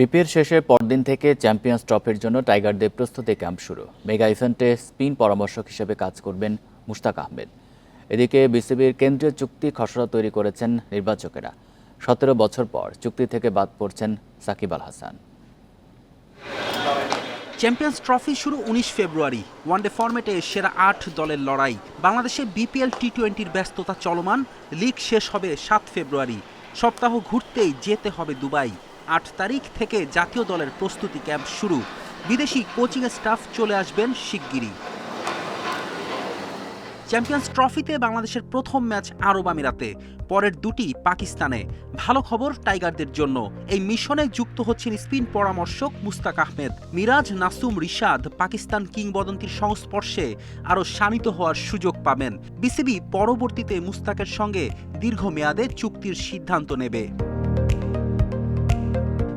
BPL শেষে পরদিন থেকে চ্যাম্পিয়ন্স ট্রফির জন্য টাইগারদের প্রস্তুতি ক্যাম্প শুরু। মেগা ইভেন্টে স্পিন পরামর্শক হিসেবে কাজ করবেন মুশতাক আহমেদ। এদিকে বিসিবির কেন্দ্রীয় চুক্তি খসড়া তৈরি করেছেন নির্বাচকেরা। সতেরো বছর পর চুক্তি থেকে বাদ পড়ছেন সাকিব আল হাসান। চ্যাম্পিয়ন্স ট্রফি শুরু উনিশ ফেব্রুয়ারি। ওয়ানডে ফরম্যাটে সেরা আট দলের লড়াই। বাংলাদেশে বিপিএল টি টোয়েন্টির ব্যস্ততা চলমান। লিগ শেষ হবে সাত ফেব্রুয়ারি। সপ্তাহ ঘুরতেই যেতে হবে দুবাই। আট তারিখ থেকে জাতীয় দলের প্রস্তুতি ক্যাম্প শুরু। বিদেশি কোচিং স্টাফ চলে আসবেন শিগগিরই। চ্যাম্পিয়ন্স ট্রফিতে বাংলাদেশের প্রথম ম্যাচ আরব আমিরাতে। পরের দুটি পাকিস্তানে। ভালো খবর টাইগারদের জন্য। এই মিশনে যুক্ত হচ্ছেন স্পিন পরামর্শক মুস্তাক আহমেদ। মিরাজ নাসুম রিশাদ পাকিস্তান কিংবদন্তির সংস্পর্শে আরও শানিত হওয়ার সুযোগ পাবেন। বিসিবি পরবর্তীতে মুস্তাকের সঙ্গে দীর্ঘমেয়াদে চুক্তির সিদ্ধান্ত নেবে।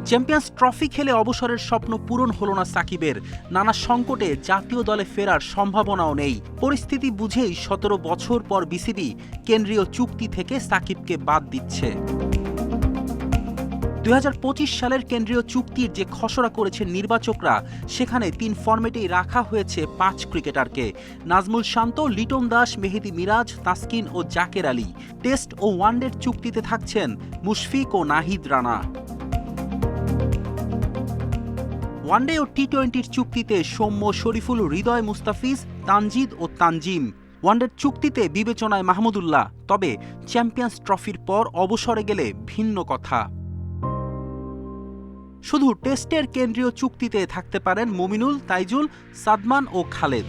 চ্যাম্পিয়ন্স ট্রফি খেলে অবসরের স্বপ্ন পূরণ হলো না সাকিবের। নানা সংকটে জাতীয় দলে ফেরার সম্ভাবনাও নেই। পরিস্থিতি বুঝেই সতেরো বছর পর বিসিবি কেন্দ্রীয় চুক্তি থেকে সাকিবকে বাদ দিচ্ছে। দু হাজার পঁচিশ সালের কেন্দ্রীয় চুক্তির যে খসড়া করেছেন নির্বাচকরা, সেখানে তিন ফরম্যাটেই রাখা হয়েছে পাঁচ ক্রিকেটারকে। নাজমুল শান্ত, লিটন দাস, মেহেদি মিরাজ, তাসকিন ও জাকের আলী। টেস্ট ও ওয়ানডের চুক্তিতে থাকছেন মুশফিক ও নাহিদ রানা। ওয়ানডে ও টি টোয়েন্টির চুক্তিতে সৌম্য, শরীফুল, হৃদয়, মুস্তাফিজ, তানজিদ ও তানজিম। ওয়ানডের চুক্তিতে বিবেচনায় মাহমুদুল্লাহ। তবে চ্যাম্পিয়ন্স ট্রফির পর অবসরে গেলে ভিন্ন কথা। শুধু টেস্টের কেন্দ্রীয় চুক্তিতে থাকতে পারেন মুমিনুল, তাইজুল, সাদমান ও খালেদ।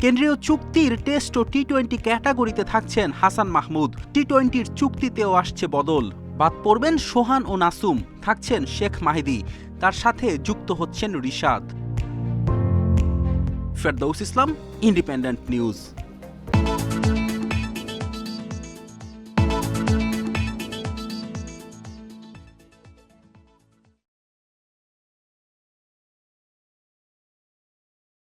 কেন্দ্রীয় চুক্তির টেস্ট ও টি টোয়েন্টি ক্যাটাগরিতে থাকছেন হাসান মাহমুদ। টি টোয়েন্টির চুক্তিতেও আসছে বদল। বাদ পড়বেন সোহান ও নাসুম, থাকছেন শেখ মাহিদি, তার সাথে যুক্ত হচ্ছেন Rishad. Ferdous Islam, independent news.